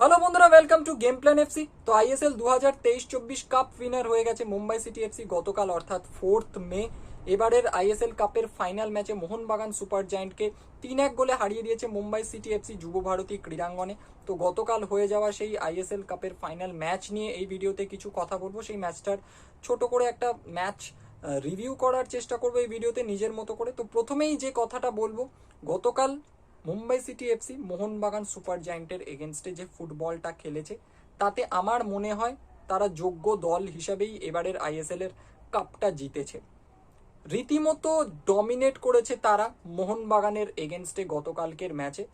Hello বন্ধুরা welcome to game plan FC তো ISL দু হাজার তেইশ চব্বিশ কাপ উইনার হয়ে গেছে মুম্বাই সিটি এফসি গতকাল, অর্থাৎ ফোর্থ মে এবারের আইএসএল কাপের ফাইনাল ম্যাচে মোহনবাগান সুপার জায়েন্টকে তিন এক গোলে হারিয়ে দিয়েছে মুম্বাই সিটি এফসি যুব ভারতী ক্রীড়াঙ্গনে। তো গতকাল হয়ে যাওয়া সেই আইএসএল কাপের ফাইনাল ম্যাচ নিয়ে এই ভিডিওতে কিছু কথা বলব। সেই ম্যাচটার ছোট করে একটা ম্যাচ রিভিউ করার চেষ্টা করব এই ভিডিওতে নিজের মতো করে। তো প্রথমেই যে কথাটা বলব, গতকাল Mumbai city FC Mohun Bagan super জায়েন্টের এগেনস্টে যে ফুটবলটা খেলেছে, তাতে আমার মনে হয় তারা যোগ্য দল হিসাবেই এবারের আইএসএল এর কাপটা জিতেছে। রীতিমতো ডমিনেট করেছে তারা মোহনবাগানের এগেনস্টে গতকালকের ম্যাচে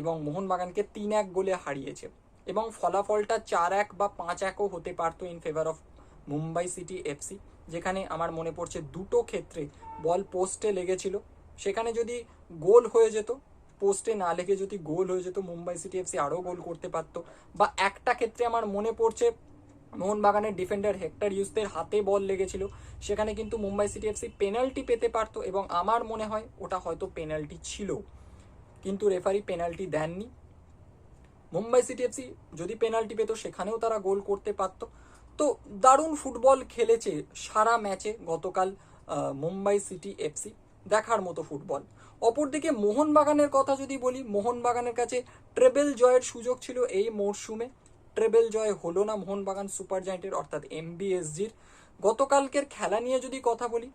এবং মোহনবাগানকে তিন এক গোলে হারিয়েছে এবং ফলাফলটা চার এক বা পাঁচ একও হতে পারতো in favour of Mumbai city FC, যেখানে আমার মনে পড়ছে দুটো ক্ষেত্রে বল পোস্টে লেগেছিল। সেখানে যদি গোল হয়ে যেত পোস্টে না লেগে যদি গোল হয়ে যেত, মুম্বাই সিটি এফসি আরও গোল করতে পারতো। বা একটা ক্ষেত্রে আমার মনে পড়ছে, মোহনবাগানের ডিফেন্ডার হেক্টর ইউসদের হাতে বল লেগেছিল। সেখানে কিন্তু মুম্বাই সিটি এফসি পেনাল্টি পেতে পারতো এবং আমার মনে হয় ওটা হয়তো পেনাল্টি ছিল। কিন্তু রেফারি পেনাল্টি দেননি। মুম্বাই সিটি এফসি যদি পেনাল্টি পেতো, সেখানেও তারা গোল করতে পারতো। তো দারুণ ফুটবল খেলেছে সারা ম্যাচে গতকাল মুম্বাই সিটি এফসি দেখার মতো ফুটবল। অপরদিকে মোহনবাগানের কথা যদি বলি, মোহনবাগানের কাছে ট্রেবেল জয়ের সুযোগ ছিল এই মরশুমে। ট্রেবেল জয় হলো না মোহনবাগান সুপার জায়েন্টের, অর্থাৎ এমবিএসজির। গতকালকের খেলা নিয়ে যদি কথা বলি,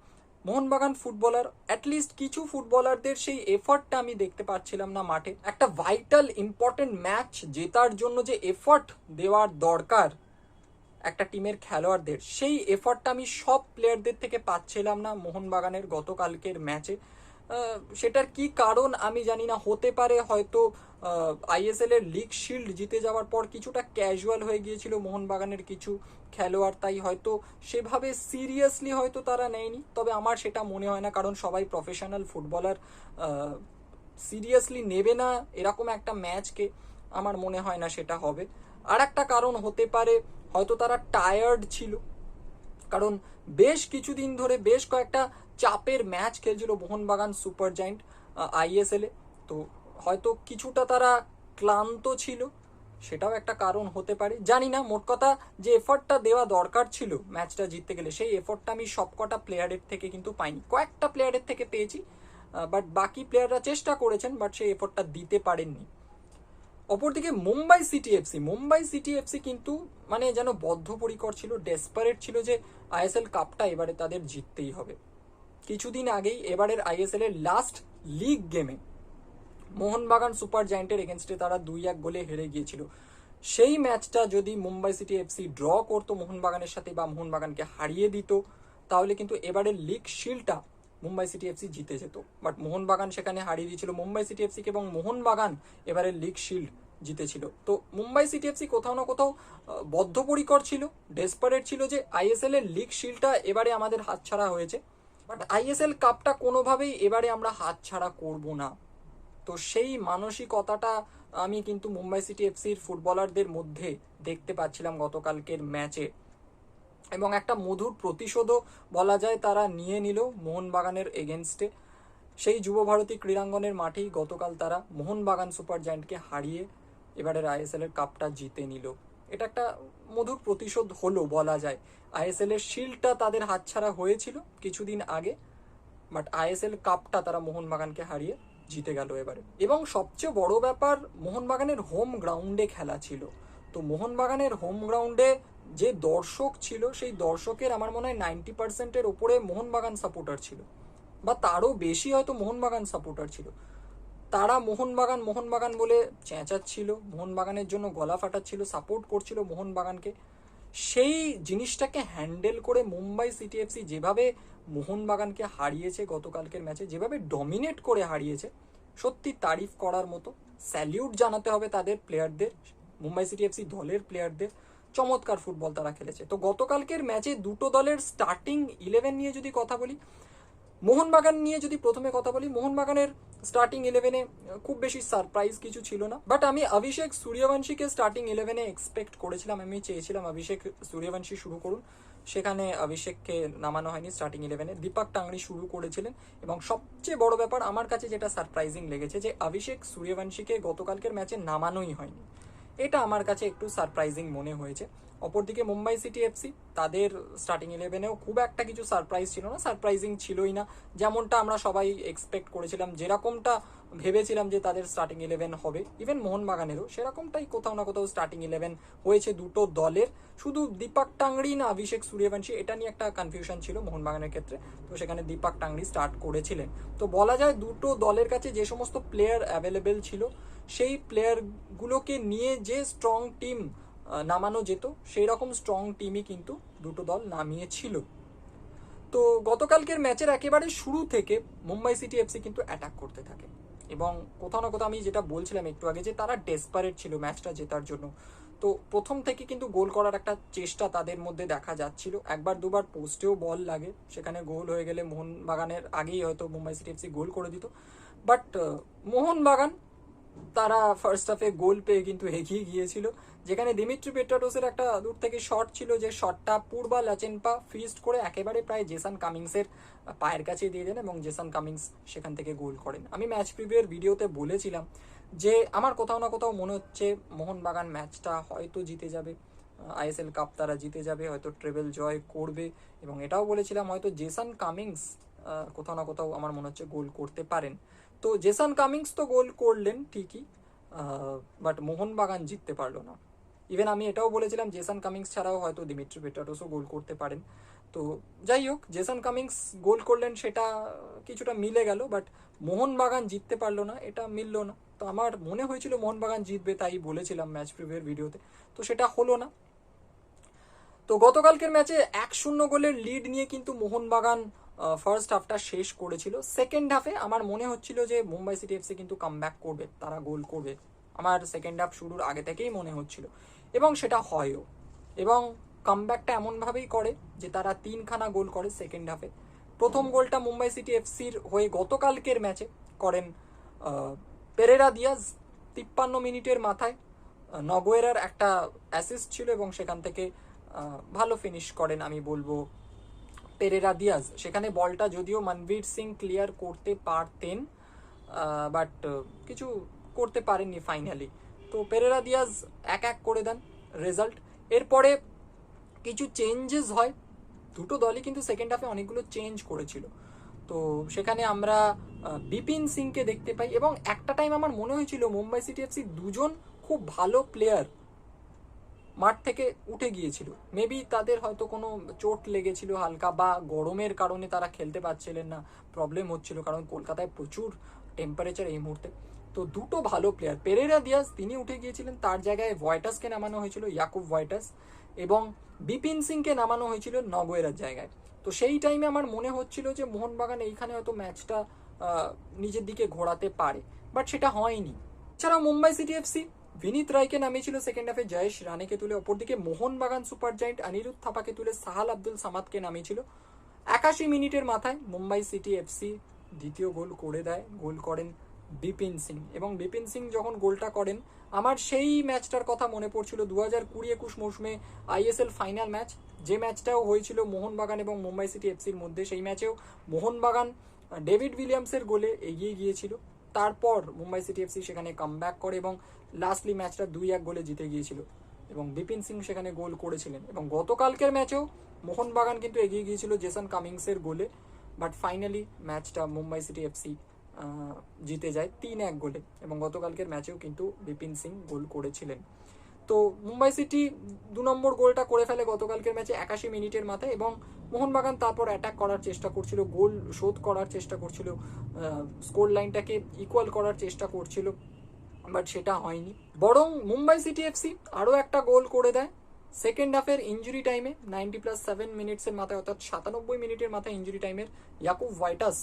মোহনবাগান ফুটবলার অ্যাটলিস্ট কিছু ফুটবলারদের সেই এফর্টটা আমি দেখতে পাচ্ছিলাম না মাঠে। একটা ভাইটাল ইম্পর্টেন্ট ম্যাচ জেতার জন্য যে এফর্ট দেওয়ার দরকার একটা টিমের খেলোয়াড়দের। সেই এফর্টটা আমি সব প্লেয়ারদের থেকে পাচ্ছিলাম না মোহনবাগানের গতকালকের ম্যাচে সেটার কি কারণ আমি জানি না, হতে পারে হয়তো আইএসএল এর লিগ শিল্ড জিতে যাওয়ার পর কিছুটা ক্যাজুয়াল হয়ে গিয়েছিল মোহনবাগানের কিছু খেলোয়াড়, তাই হয়তো সেভাবে সিরিয়াসলি হয়তো তারা নেয়নি। তবে আমার সেটা মনে হয় না, কারণ সবাই প্রফেশনাল ফুটবলার সিরিয়াসলি নেবে না এরকম একটা ম্যাচকে আমার মনে হয় না সেটা হবে। আর একটা কারণ হতে পারে হয়তো তারা টায়ার্ড ছিল। কারণ বেশ কিছুদিন ধরে বেশ কয়েকটা চাপের ম্যাচ খেলছিল মোহনবাগান সুপার জায়েন্ট আইএসএলে তো হয়তো কিছুটা তারা ক্লান্ত ছিল, সেটাও একটা কারণ হতে পারে। জানি না, মোট কথা যে এফর্টটা দেওয়া দরকার ছিল ম্যাচটা জিততে গেলে, সেই এফর্টটা আমি সবকটা প্লেয়ারের থেকে কিন্তু পাইনি। কয়েকটা প্লেয়ারের থেকে পেয়েছি বাট বাকি প্লেয়াররা চেষ্টা করেছেন বাট সেই এফর্টটা দিতে পারেননি। অপরদিকে Mumbai city FC Mumbai city FC কিন্তু মানে যেন বদ্ধপরিকর ছিল ডেসপারেট ছিল যে আইএসএল কাপটা এবারে তাদের জিততেই হবে। কিছুদিন আগেই এবারের আইএসএল এর লাস্ট লিগ গেমে মোহনবাগান সুপার জায়েন্টের এগেনস্টে তারা দুই এক গোলে হেরে গিয়েছিল। সেই ম্যাচটা যদি মুম্বাই সিটি এফসি ড্র করতো মোহনবাগানের সাথে বা মোহনবাগানকে হারিয়ে দিত, তাহলে কিন্তু এবারের লিগ শিল্ডটা মুম্বাই সিটি এফসি জিতে যেত। বাট মোহনবাগান সেখানে হারিয়ে দিয়েছিল মুম্বাই সিটি এফসিকে এবং মোহনবাগান এবারের লিগ শিল্ড জিতেছিল। তো মুম্বাই সিটি এফসি কোথাও না কোথাও বদ্ধপরিকর ছিল ডেসপারেট ছিল যে আইএসএল এর লিগ শিল্ডটা এবারে আমাদের হাতছাড়া হয়েছে। বাট আইএসএল কাপটা কোনোভাবেই এবারে আমরা হাতছাড়া করব না। তো সেই মানসিকতাটা আমি কিন্তু মুম্বাই সিটি এফসির ফুটবলারদের মধ্যে দেখতে পাচ্ছিলাম গতকালকের ম্যাচে এবং একটা মধুর প্রতিশোধও বলা যায় তারা নিয়ে নিল মোহনবাগানের এগেনস্টে সেই যুব ভারতী ক্রীড়াঙ্গনের মাঠেই গতকাল তারা মোহনবাগান সুপার জায়েন্টকে হারিয়ে এবারের আইএসএল এর কাপটা জিতে নিল। এটা একটা মধুর প্রতিশোধ হলো, বলা যায়। আইএসএল এর শিল্ডটা তাদের হাতছাড়া হয়েছিল কিছুদিন আগে বাট আইএসএল কাপটা তারা মোহনবাগানকে হারিয়ে জিতে গেল এবারে। এবং সবচেয়ে বড় ব্যাপার, মোহনবাগানের হোম গ্রাউন্ডে খেলা ছিল। তো মোহনবাগানের হোম গ্রাউন্ডে যে দর্শক ছিল, সেই দর্শকের আমার মনে হয় নাইনটি পার্সেন্টের ওপরে মোহনবাগান সাপোর্টার ছিল। বা তারও বেশি হয়তো মোহনবাগান সাপোর্টার ছিল। তারা মোহনবাগান মোহনবাগান বলে চেঁচাচ্ছিল, মোহনবাগানের জন্য গলা ফাটাচ্ছিল সাপোর্ট করছিল মোহনবাগানকে। সেই জিনিসটাকে হ্যান্ডেল করে মুম্বাই সিটি এফসি যেভাবে মোহনবাগানকে হারিয়েছে গতকালকের ম্যাচে যেভাবে ডমিনেট করে হারিয়েছে, সত্যি তারিফ করার মতো। স্যালিউট জানাতে হবে তাদের প্লেয়ারদের মুম্বাই সিটি এফসি দলের প্লেয়ারদের চমৎকার ফুটবল তারা খেলেছে। তো গতকালকের ম্যাচে দুটো দলের স্টার্টিং ইলেভেন নিয়ে যদি কথা বলি মোহনবাগান নিয়ে যদি প্রথমে কথা বলি, মোহনবাগানের স্টার্টিং ইলেভেনে খুব বেশি সারপ্রাইজ কিছু ছিল না। বাট আমি অভিষেক সূর্যবংশীকে স্টার্টিং ইলেভেনে এক্সপেক্ট করেছিলাম, আমি চেয়েছিলাম অভিষেক সূর্যবংশী শুরু করুন। সেখানে অভিষেককে নামানো হয়নি স্টার্টিং ইলেভেনে দীপক টাংরি শুরু করেছিলেন এবং সবচেয়ে বড় ব্যাপার, আমার কাছে যেটা সারপ্রাইজিং লেগেছে যে অভিষেক সূর্যবংশীকে গতকালকের ম্যাচে নামানোই হয়নি। এটা আমার কাছে একটু সারপ্রাইজিং মনে হয়েছে। অপরদিকে মুম্বাই সিটি এফসি, তাদের স্টার্টিং ইলেভেনেও খুব একটা কিছু সারপ্রাইজ ছিল না সারপ্রাইজিং ছিলই না। যেমনটা আমরা সবাই এক্সপেক্ট করেছিলাম, যেরকমটা ভেবেছিলাম যে তাদের স্টার্টিং ইলেভেন হবে। ইভেন মোহনবাগানেরও সেরকমটাই কোথাও না কোথাও স্টার্টিং ইলেভেন হয়েছে দুটো দলের। শুধু দীপাক টাংড়ি না অভিষেক সূর্যবংশী, এটা নিয়ে একটা কনফিউশন ছিল মোহনবাগানের ক্ষেত্রে। তো সেখানে দীপাক টাংড়ি স্টার্ট করেছিলেন। তো বলা যায় দুটো দলের কাছে যে সমস্ত প্লেয়ার অ্যাভেলেবেল ছিল, সেই প্লেয়ারগুলোকে নিয়ে যে স্ট্রং টিম নামানো যেত সেই রকম স্ট্রং টিমই কিন্তু দুটো দল নামিয়েছিল। তো গতকালকের ম্যাচের একেবারে শুরু থেকে মুম্বাই সিটি এফসি কিন্তু অ্যাটাক করতে থাকে। এবং কোথাও না কোথাও আমি যেটা বলছিলাম একটু আগে যে তারা ডেসপারেট ছিল ম্যাচটা জেতার জন্য। তো প্রথম থেকে কিন্তু গোল করার একটা চেষ্টা তাদের মধ্যে দেখা যাচ্ছিল। একবার দুবার পোস্টেও বল লাগে, সেখানে গোল হয়ে গেলে মোহনবাগানের আগেই হয়তো মুম্বাই সিটি এফসি গোল করে দিত। বাট মোহনবাগান তারা ফার্স্ট হাফে গোল পেয়ে কিন্তু এগিয়ে গিয়েছিল। যেখানে দিমিত্রি পেট্রাডোসের একটা দূর থেকে শট ছিল, যে শটটা পূর্বা লাচেনপা ফিস্ট করে একেবারে প্রায় জেসান কামিংসের পায়ের কাছে দিয়ে দেন এবং জেসান কামিংস সেখান থেকে গোল করেন। আমি ম্যাচ প্রিভিউর ভিডিওতে বলেছিলাম যে আমার কোথাও না কোথাও মনে হচ্ছে মোহনবাগান ম্যাচটা হয়তো জিতে যাবে আইএসএল কাপ তারা জিতে যাবে, হয়তো ট্রেবেল জয় করবে এবং এটাও বলেছিলাম হয়তো জেসান কামিংস কোথাও না কোথাও আমার মনে হচ্ছে গোল করতে পারেন। তো জেসান কামিংস তো গোল করলেন ঠিকই বাট মোহনবাগান জিততে পারল না। ইভেন আমি এটাও বলেছিলাম জেসান কামিংস ছাড়াও হয়তো দিমিত্রি পেটাটোসও গোল করতে পারেন। তো যাই হোক জেসান কামিংস গোল করলেন সেটা কিছুটা মিলে গেল বাট মোহনবাগান জিততে পারল না, এটা মিললো না। তো আমার মনে হয়েছিল মোহনবাগান জিতবে, তাই বলেছিলাম ম্যাচ প্রিভিউর ভিডিওতে। তো সেটা হলো না। তো গতকালকের ম্যাচে এক শূন্য গোলের লিড নিয়ে কিন্তু মোহনবাগান ফার্স্ট হাফটা শেষ করেছিল। সেকেন্ড হাফে আমার মনে হচ্ছিল যে মুম্বাই সিটি এফসি কিন্তু কাম করবে, তারা গোল করবে। আমার সেকেন্ড হাফ শুরুর আগে থেকেই মনে হচ্ছিল। এবং সেটা হয়ও। এবং কামব্যাকটা এমনভাবেই করে যে তারা তিনখানা গোল করে সেকেন্ড হাফে প্রথম গোলটা মুম্বাই সিটি এফসির হয়ে গতকালকের ম্যাচে করেন পেরেরা দিয়াজ তিপ্পান্ন মিনিটের মাথায়। নগোয়েরার একটা অ্যাসিস্ট ছিল এবং সেখান থেকে ভালো ফিনিশ করেন আমি বলব পেরেরা দিয়াজ। সেখানে বলটা যদিও মনবীর সিং ক্লিয়ার করতে পারতেন বাট কিছু করতে পারেননি ফাইনালি তো পেরেরা দিয়াজ এক এক করে দেন রেজাল্ট এরপরে কিছু চেঞ্জেস হয়। দুটো দলই কিন্তু সেকেন্ড হাফে অনেকগুলো চেঞ্জ করেছিল। তো সেখানে আমরা বিপিন সিংকে দেখতে পাই এবং একটা টাইম আমার মনে হয়েছিল মুম্বাই সিটি এফসি দুজন খুব ভালো প্লেয়ার মাঠ থেকে উঠে গিয়েছিল। মেবি তাদের হয়তো কোনো চোট লেগেছিল হালকা বা গরমের কারণে তারা খেলতে পারছিলেন না প্রবলেম হচ্ছিল কারণ কলকাতায় প্রচুর টেম্পারেচার এই মুহূর্তে। তো দুটো ভালো প্লেয়ার পেরেরা দিয়াস তিনি উঠে গিয়েছিলেন, তার জায়গায় ভয়টাসকে নামানো হয়েছিল ইয়াকুব ভয়টাস এবং বিপিন সিংকে নামানো হয়েছিল নগোয়েরার জায়গায়। তো সেই টাইমে আমার মনে হচ্ছিল যে মোহনবাগান এইখানে হয়তো ম্যাচটা নিজের দিকে ঘোরাতে পারে বাট সেটা হয়নি। এছাড়াও মুম্বাই সিটি এফসি বিনীত রায়কে নামিয়েছিল সেকেন্ড হাফে জয়েশ রানেকে তুলে, অপরদিকে মোহনবাগান সুপার জায়েন্ট অনিরুদ্ধ থাপাকে তুলে সাহাল আব্দুল সামাদকে নামিয়েছিল। একাশি মিনিটের মাথায় মুম্বাই সিটি এফসি দ্বিতীয় গোল করে দেয়, গোল করেন বিপিন সিং। এবং বিপিন সিং যখন গোলটা করেন, আমার সেই ম্যাচটার কথা মনে পড়ছিল দু হাজার কুড়ি একুশ মৌসুমে আইএসএল ফাইনাল ম্যাচ। যে ম্যাচটাও হয়েছিল মোহনবাগান এবং মুম্বাই সিটি এফসির মধ্যে, সেই ম্যাচেও মোহনবাগান ডেভিড উইলিয়ামসের গোলে এগিয়ে গিয়েছিল। তারপর মুম্বাই সিটি এফসি সেখানে কাম করে এবং লাস্টলি ম্যাচটা দুই এক গোলে জিতে গিয়েছিল। এবং বিপিন সিং সেখানে গোল করেছিলেন। এবং গতকালকের ম্যাচেও মোহনবাগান কিন্তু এগিয়ে গিয়েছিল জেসন কামিংসের গোলে। বাট ফাইনালি ম্যাচটা মুম্বাই সিটি এফসি জিতে যায় তিন এক গোলে এবং গতকালকের ম্যাচেও কিন্তু বিপিন সিং গোল করেছিলেন। তো মুম্বাই সিটি দু নম্বর গোলটা করে ফেলে গতকালকের ম্যাচে একাশি মিনিটের মাথায় এবং মোহনবাগান তারপর অ্যাটাক করার চেষ্টা করছিল, গোল শোধ করার চেষ্টা করছিল স্কোর লাইনটাকে ইকুয়াল করার চেষ্টা করছিল বাট সেটা হয়নি। বরং মুম্বাই সিটি এফসি আরও একটা গোল করে দেয়। সেকেন্ড হাফের ইঞ্জুরি টাইমে নাইনটি প্লাস সেভেন মিনিটসের মাথায়, অর্থাৎ সাতানব্বই মিনিটের মাথায় ইঞ্জুরি টাইমের ইয়াকুব ভাইটাস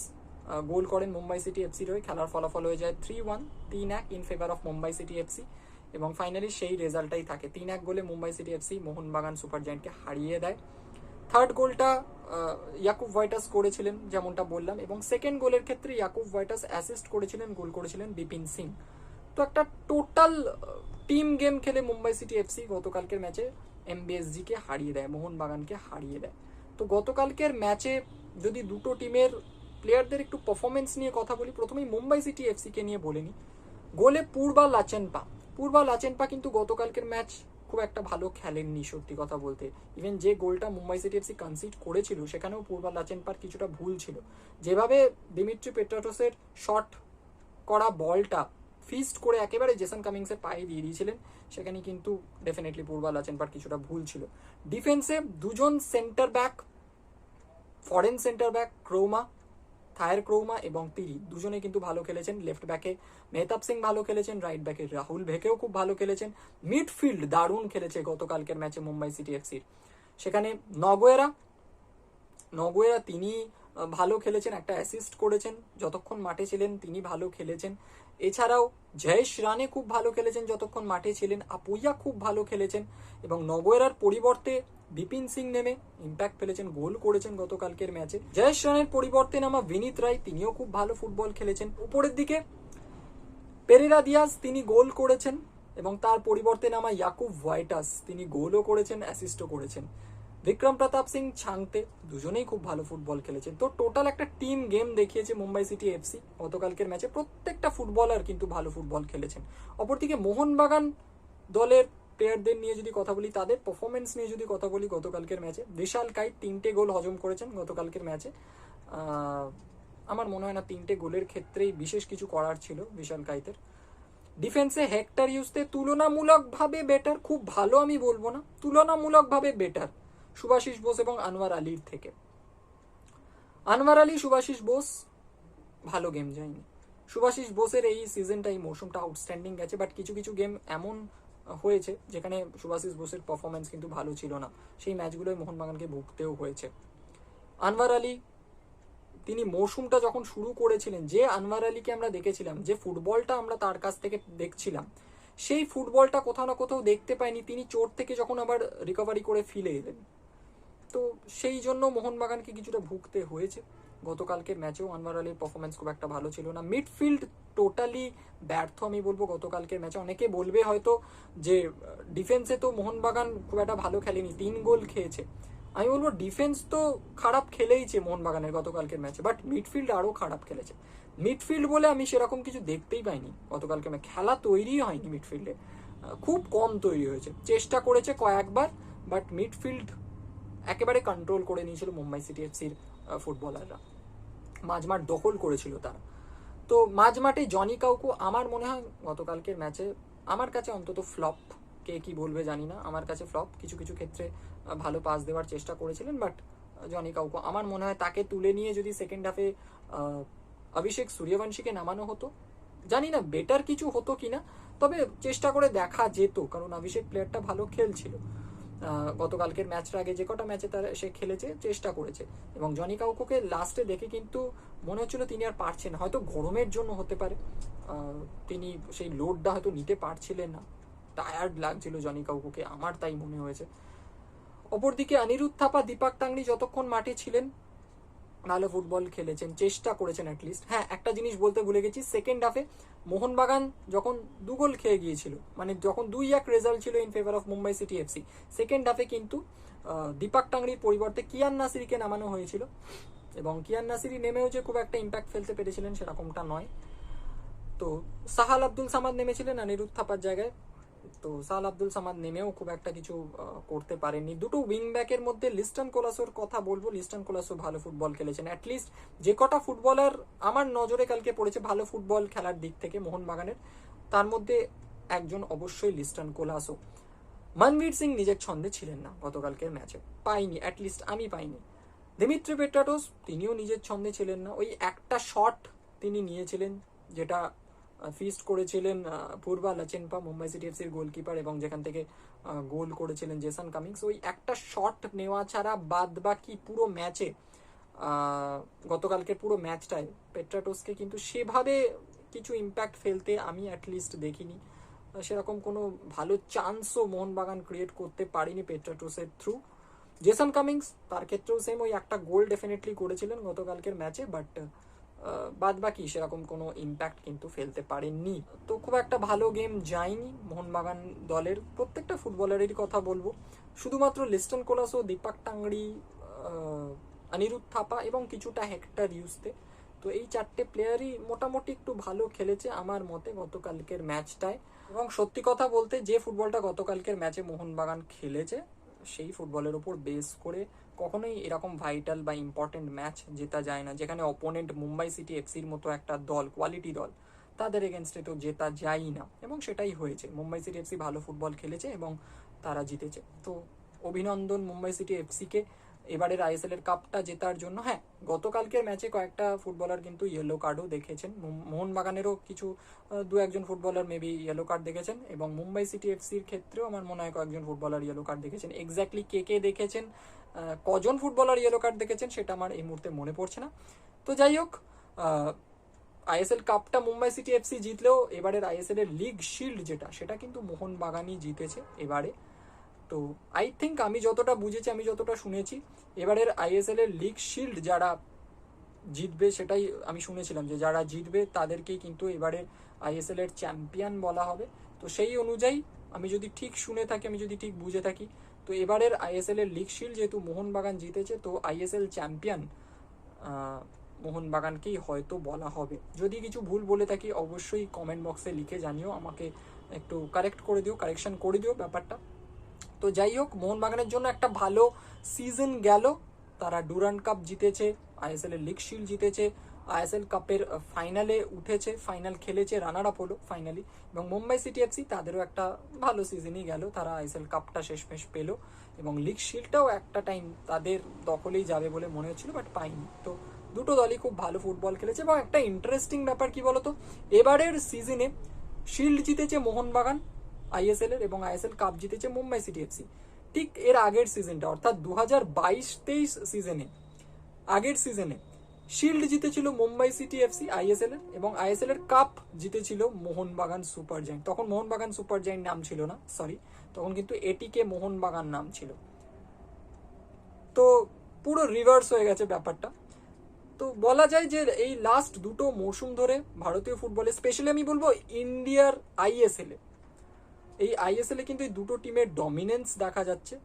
গোল করেন মুম্বাই সিটি এফসির হয়ে। খেলার ফলাফল হয়ে যায় থ্রি ওয়ান তিন এক in favour of Mumbai city FC. এবং ফাইনালি সেই রেজাল্টটাই থাকে। তিন এক গোলে Mumbai city FC Mohun Bagan super জায়েন্টকে হারিয়ে দেয়। থার্ড গোলটা ইয়াকুব ভাইটাস করেছিলেন, যেমনটা বললাম। এবং সেকেন্ড গোলের ক্ষেত্রে ইয়াকুব ভাইটাস অ্যাসিস্ট করেছিলেন, গোল করেছিলেন বিপিন সিং। তো একটা টোটাল টিম গেম খেলে মুম্বাই সিটি এফসি গতকালকের ম্যাচে এমবিএসজি কে হারিয়ে দেয়, মোহনবাগানকে হারিয়ে দেয়। তো গতকালকের ম্যাচে যদি দুটো টিমের প্লেয়ারদের একটু পারফরমেন্স নিয়ে কথা বলি, প্রথমেই মুম্বাই সিটি এফসি কে নিয়ে বলে নিই। গোলে পূর্বা লাচেনপা। পূর্বা লাচেনপা কিন্তু গতকালকের ম্যাচ খুব একটা ভালো খেলেননি, সত্যি কথা বলতে। ইভেন যে গোলটা মুম্বাই সিটি এফসি কনসিড করেছিল, সেখানেও পূর্বা লাচেনপার কিছুটা ভুল ছিল। যেভাবে দিমিত্রি পেট্রাটোসের শট করা বলটা ফিস্ট করে একেবারে জেসন কামিংসের পায়ে দিয়ে দিয়েছিলেন, সেখানে কিন্তু ডেফিনেটলি পূর্বা লাচেনপার কিছুটা ভুল ছিল। ডিফেন্সে দুজন centre back foreign centre back Krouma Thaer Krouma এবং তিরি দুজনে কিন্তু ভালো খেলেছেন। লেফট ব্যাকে মেহতাব সিং ভালো খেলেছেন রাইট ব্যাকে রাহুল ভেকেও খুব ভালো খেলেছেন। মিডফিল্ড দারুণ খেলেছে গতকালকের ম্যাচে মুম্বাই সিটি এফসির সেখানে নগোয়েরা নগোয়েরা তিনি ভালো খেলেছেন, একটা অ্যাসিস্ট করেছেন, যতক্ষণ মাঠে ছিলেন তিনি ভালো খেলেছেন। এছাড়াও জয়েশ রানে খুব ভালো খেলেছেন, যতক্ষণ মাঠে ছিলেন আপুইয়া খুব ভালো খেলেছেন এবং নগোয়েরার পরিবর্তে বিপিন সিং নেমে ইম্প্যাক্ট ফেলেছেন, গোল করেছেন গতকালকের ম্যাচে। জয়েশ রানের পরিবর্তে নামা বিনীত রায়, তিনিও খুব ভালো ফুটবল খেলেছেন। উপরের দিকে পেরেরা দিয়াজ, তিনি গোল করেছেন এবং তার পরিবর্তে নামা ইয়াকুব হোয়াইটাস, তিনি গোলও করেছেন অ্যাসিস্টও করেছেন। বিক্রম প্রতাপ সিং ছাংতে দুজনেই খুব ভালো ফুটবল খেলেছেন। তো টোটাল একটা টিম গেম দেখিয়েছে মুম্বাই সিটি এফসি। গতকালকের ম্যাচে প্রত্যেকটা ফুটবলার কিন্তু ভালো ফুটবল খেলেছেন। অপরদিকে মোহনবাগান দলের প্লেয়ারদের নিয়ে যদি কথা বলি, তাদের পারফরমেন্স নিয়ে যদি কথা বলি, গতকালকের ম্যাচে বিশাল কাই তিনটে গোল হজম করেছেন গতকালকের ম্যাচে আমার মনে হয় না তিনটে গোলের ক্ষেত্রেই বিশেষ কিছু করার ছিল বিশাল কাইতের ডিফেন্সে হেক্টর ইউজতে তুলনামূলকভাবে বেটার খুব ভালো আমি বলব না, তুলনামূলকভাবে বেটার সুভাশিস বোস এবং আনোয়ার আলীর থেকে। আনোয়ার আলী সুভাশিস বোস, ভালো গেম যায়নি। সুভাশিস বোসের এই সিজনটা এই মৌসুমটা আউটস্ট্যান্ডিং গেছে বাট কিছু কিছু গেম এমন হয়েছে, যেখানে সুভাশিস বোসের পারফরমেন্স কিন্তু ভালো ছিল না। সেই ম্যাচগুলোয় মোহনবাগানকে ভুগতেও হয়েছে। আনোয়ার আলী, তিনি মৌসুমটা যখন শুরু করেছিলেন, যে আনোয়ার আলীকে আমরা দেখেছিলাম, যে ফুটবলটা আমরা তার কাছ থেকে দেখছিলাম, সেই ফুটবলটা কোথাও না কোথাও দেখতে পাইনি। তিনি চোট থেকে যখন আবার রিকভারি করে ফিরে এলেন। তো সেই জন্য মোহনবাগানকে কিছুটা ভুগতে হয়েছে। গতকালকের ম্যাচেও আনোয়ার আলীর পারফরমেন্স খুব একটা ভালো ছিল না। মিডফিল্ড টোটালি ব্যর্থ আমি বলব। গতকালকের ম্যাচে অনেকে বলবে হয়তো যে ডিফেন্সে তো মোহনবাগান খুব একটা ভালো খেলেনি, তিন গোল খেয়েছে। আমি বলব ডিফেন্স তো খারাপ খেলেইছে মোহনবাগানের গতকালকের ম্যাচে বাট মিডফিল্ড আরও খারাপ খেলেছে। মিডফিল্ড বলে আমি সেরকম কিছু দেখতেই পাইনি। গতকালকে ম্যাচ খেলা তৈরি হয়নি মিডফিল্ডে খুব কম তৈরি হয়েছে। চেষ্টা করেছে কয়েকবার বাট মিডফিল্ড একেবারে কন্ট্রোল করে নিয়েছিল মুম্বাই সিটি এফসির ফুটবলাররা মাঝমাঠ দখল করেছিল তারা। তো মাঝমাঠে জনি কাউকু আমার মনে হয় গতকালকের ম্যাচে আমার কাছে অন্তত ফ্লপ কে কি বলবে জানি না, আমার কাছে ফ্লপ কিছু কিছু ক্ষেত্রে ভালো পাস দেওয়ার চেষ্টা করেছিলেন বাট জনি কাউকু আমার মনে হয় তাকে তুলে নিয়ে যদি সেকেন্ড হাফে অভিষেক সূর্যবংশীকে নামানো হতো, জানি না বেটার কিছু হতো কিনা, তবে চেষ্টা করে দেখা যেত, কারণ অভিষেক প্লেয়ারটা ভালো খেলছিল। গতকালকের ম্যাচটা আগে যে কটা ম্যাচে তার সে খেলেছে, চেষ্টা করেছে। এবং জনি কাউকুকে লাস্টে দেখে কিন্তু মনে হচ্ছিল তিনি আর পারছেন হয়তো গরমের জন্য হতে পারে। তিনি সেই লোডটা হয়তো নিতে পারছিলেন না। টায়ার্ড লাগছিল জনি কাউকুকে, আমার তাই মনে হয়েছে। অপরদিকে অনিরুদ্ধ থাপা, দীপাক তাংনি যতক্ষণ মাঠে ছিলেন ভালো ফুটবল খেলেছেন, চেষ্টা করেছেন অ্যাটলিস্ট হ্যাঁ একটা জিনিস বলতে ভুলে গেছি সেকেন্ড হাফে মোহনবাগান যখন দু গোল খেয়ে গিয়েছিল মানে যখন দুই এক রেজাল্ট ছিল in favour of Mumbai city FC second হাফে কিন্তু দীপাক টাংরির পরিবর্তে কিয়ান নাসিরিকে নামানো হয়েছিল এবং কিয়ান নাসিরি নেমেও যে খুব একটা ইম্প্যাক্ট ফেলতে পেরেছিলেন সেরকমটা নয়। তো সাহাল আব্দুল সামাদ নেমেছিলেন অনিরুদ্ধ থাপার জায়গায়। তো সাল আব্দুল সামাদ নেমেও খুব একটা কিছু করতে পারেননি। দুটো উইং ব্যাকের মধ্যে লিস্টন কোলাসোর কথা বলব। লিস্টন কোলাসো ভালো ফুটবল খেলেছেন। অ্যাটলিস্ট যে কটা ফুটবলার আমার নজরে কালকে পড়েছে, ভালো ফুটবল খেলার দিক থেকে মোহনবাগানের। তার মধ্যে একজন অবশ্যই লিস্টন কোলাসো। মনবীর সিং নিজের ছন্দে ছিলেন না গতকালকের ম্যাচে পাইনি অ্যাটলিস্ট আমি পাইনি। দিমিত্রি পেট্রাটোস তিনিও নিজের ছন্দে ছিলেন না। ওই একটা শট তিনি নিয়েছিলেন, যেটা ফিস্ট করেছিলেন পূর্বা লাচেনপা, মুম্বাই সিটি এফসির গোলকিপার এবং যেখান থেকে গোল করেছিলেন জেসন কামিংস। ওই একটা শট নেওয়া ছাড়া বাদ বাকি পুরো ম্যাচে গতকালকের পুরো ম্যাচটায় পেট্রাটোসকে কিন্তু সেভাবে কিছু ইম্প্যাক্ট ফেলতে আমি অ্যাটলিস্ট দেখিনি। সেরকম কোনো ভালো চান্সও মোহনবাগান ক্রিয়েট করতে পারিনি পেট্রাটোসের থ্রু জেসন কামিংস, তার ক্ষেত্রেও সেম ওই একটা গোল ডেফিনেটলি করেছিলেন গতকালকের ম্যাচে বাট বাদ বাকি সেরকম কোনো ইম্প্যাক্ট কিন্তু ফেলতে পারেননি। তো খুব একটা ভালো গেম যায়নি মোহনবাগান দলের। প্রত্যেকটা ফুটবলারেরই কথা বলব। শুধুমাত্র লিস্টন কোলাসো, দীপাক টাংড়ি অনিরুদ্ধ থাপা এবং কিছুটা হেক্টর ইউজতে তো এই চারটে প্লেয়ারই মোটামুটি একটু ভালো খেলেছে আমার মতে গতকালকের ম্যাচটায় এবং সত্যি কথা বলতে যে ফুটবলটা গতকালকের ম্যাচে মোহনবাগান খেলেছে, সেই ফুটবলের ওপর বেস করে কখনোই এরকম ভাইটাল বা ইম্পর্টেন্ট ম্যাচ জেতা যায় না, যেখানে অপোনেন্ট মুম্বাই সিটি এফসির মতো একটা দল কোয়ালিটি দল, তাদের এগেনস্টে তো জেতা যায়ই না। এবং সেটাই হয়েছে। মুম্বাই সিটি এফসি ভালো ফুটবল খেলেছে এবং তারা জিতেছে। তো অভিনন্দন মুম্বাই সিটি এফসিকে এবারের আইএসএল এর কাপটা জেতার জন্য হ্যাঁ গতকালকের ম্যাচে কয়েকটা ফুটবলার কিন্তু ইয়েলো কার্ডও দেখেছেন। মোহন- মোহনবাগানেরও কিছু দু একজন ফুটবলার মেবি ইয়েলো কার্ড দেখেছেন এবং মুম্বাই সিটি এফসির ক্ষেত্রেও আমার মনে হয় কয়েকজন ফুটবলার ইয়েলো কার্ড দেখেছেন। এক্স্যাক্টলি কে কে দেখেছেন কজন ফুটবলার ইয়েলো কার্ড দেখেছেন সেটা আমার এই মুহূর্তে মনে পড়ছে না। তো যাই হোক আইএসএল কাপটা মুম্বাই সিটি এফসি জিতলেও এবারের আইএসএল এর লিগ শিল্ড যেটা, সেটা কিন্তু মোহনবাগানই জিতেছে এবারে। তো আই থিঙ্ক আমি যতটা বুঝেছি, আমি যতটা শুনেছি, এবারের আইএসএল এর লিগ শিল্ড যারা জিতবে সেটাই আমি শুনেছিলাম যে যারা জিতবে তাদেরকেই কিন্তু এবারে আইএসএল এর চ্যাম্পিয়ন বলা হবে। তো সেই অনুযায়ী আমি যদি ঠিক শুনে থাকি, আমি যদি ঠিক বুঝে থাকি, তো এবারের আইএসএল এর লিগ শিল্ড যেহেতু মোহনবাগান জিতেছে, তো আইএসএল চ্যাম্পিয়ন মোহনবাগানকেই হয়তো বলা হবে। যদি কিছু ভুল বলে থাকি, অবশ্যই কমেন্ট বক্সে লিখে জানিও, আমাকে একটু কারেক্ট করে দিও কারেকশন করে দিও ব্যাপারটা। তো যাই হোক, মোহনবাগানের জন্য একটা ভালো সিজন গেল। তারা ডুরান্ড কাপ জিতেছে, আইএসএল এর লিগ শিল্ড জিতেছে, আইএসএল কাপের ফাইনালে উঠেছে ফাইনাল খেলেছে রানার আপ হলো ফাইনালি এবং মুম্বাই সিটি এফসি তাদেরও একটা ভালো সিজনই গেল। তারা আইএসএল কাপটা শেষমেশ পেল এবং লিগ শিল্ডটাও একটা টাইম তাদের দখলেই যাবে বলে মনে হচ্ছিল বাট পাইনি। তো দুটো দলই খুব ভালো ফুটবল খেলেছে এবং একটা ইন্টারেস্টিং ব্যাপার কি বলতো? এবারের সিজনে শিল্ড জিতেছে মোহনবাগান। আইএসএল এর এবং আইএসএল কাপ জিতেছে মুম্বাই সিটি এফসি ঠিক এর আগের সিজনটা, অর্থাৎ দু হাজার বাইশ তেইশ সিজনে, আগের সিজনে শিল্ড জিতেছিল মুম্বাই সিটি এফসি আইএসএল এর এবং আইএসএল এর কাপ জিতেছিল মোহনবাগান সুপার জায়েন্ট। তখন মোহনবাগান সুপার জায়েন্ট নাম ছিল না সরি তখন কিন্তু এটিকে মোহনবাগান নাম ছিল। তো পুরো রিভার্স হয়ে গেছে ব্যাপারটা। তো বলা যায় যে এই লাস্ট দুটো মৌসুম ধরে ভারতীয় ফুটবলে স্পেশালি আমি বলব ইন্ডিয়ার আইএসএল এই আইএসএল কিন্তু এই দুটো টিমের ডমিনেন্স দেখা যাচ্ছে।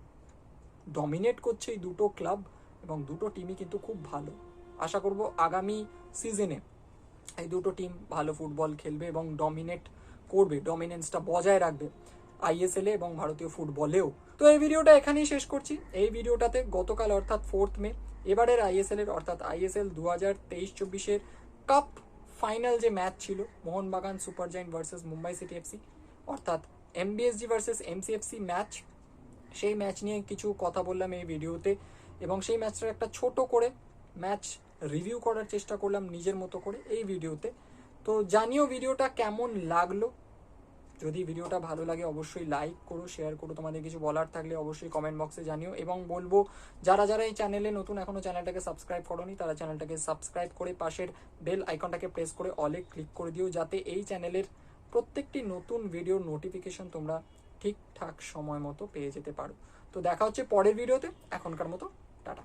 ডমিনেট করছে এই দুটো ক্লাব এবং দুটো টিমই কিন্তু খুব ভালো। আশা করব আগামী সিজনে এই দুটো টিম ভালো ফুটবল খেলবে এবং ডমিনেট করবে ডমিনেন্সটা বজায় রাখবে আইএসএল এ এবং ভারতীয় ফুটবলেও তো এই ভিডিওটা এখানেই শেষ করছি। এই ভিডিওটাতে গতকাল অর্থাৎ ফোর্থ মে এবারের আইএসএল এর অর্থাৎ আইএসএল দু হাজার তেইশ চব্বিশের কাপ ফাইনাল যে ম্যাচ ছিল, Mohun Bagan super giant versus Mumbai city FC অর্থাৎ এমবিএসজি ভার্সেস এমসিএফসি ম্যাচ সেই ম্যাচ নিয়ে কিছু কথা বললাম এই ভিডিওতে এবং সেই ম্যাচটার একটা ছোট করে ম্যাচ রিভিউ করার চেষ্টা করলাম নিজের মতো করে এই ভিডিওতে তো জানিও ভিডিওটা কেমন লাগল? যদি ভিডিওটা ভালো লাগে অবশ্যই লাইক করো শেয়ার করো, তোমাদের কিছু বলার থাকলে অবশ্যই কমেন্ট বক্সে জানিও এবং বলব, যারা যারা এই চ্যানেলে নতুন এখনও চ্যানেলটাকে সাবস্ক্রাইব করোনি, তারা চ্যানেলটাকে সাবস্ক্রাইব করে পাশের বেল আইকনটাকে প্রেস করে অলে ক্লিক করে দিও, যাতে এই চ্যানেলের প্রত্যেকটি নতুন ভিডিওর নোটিফিকেশন তোমরা ঠিকঠাক সময় মতো পেয়ে যেতে পারো। তো দেখা হচ্ছে পরের ভিডিওতে এখনকার মতো, টাটা।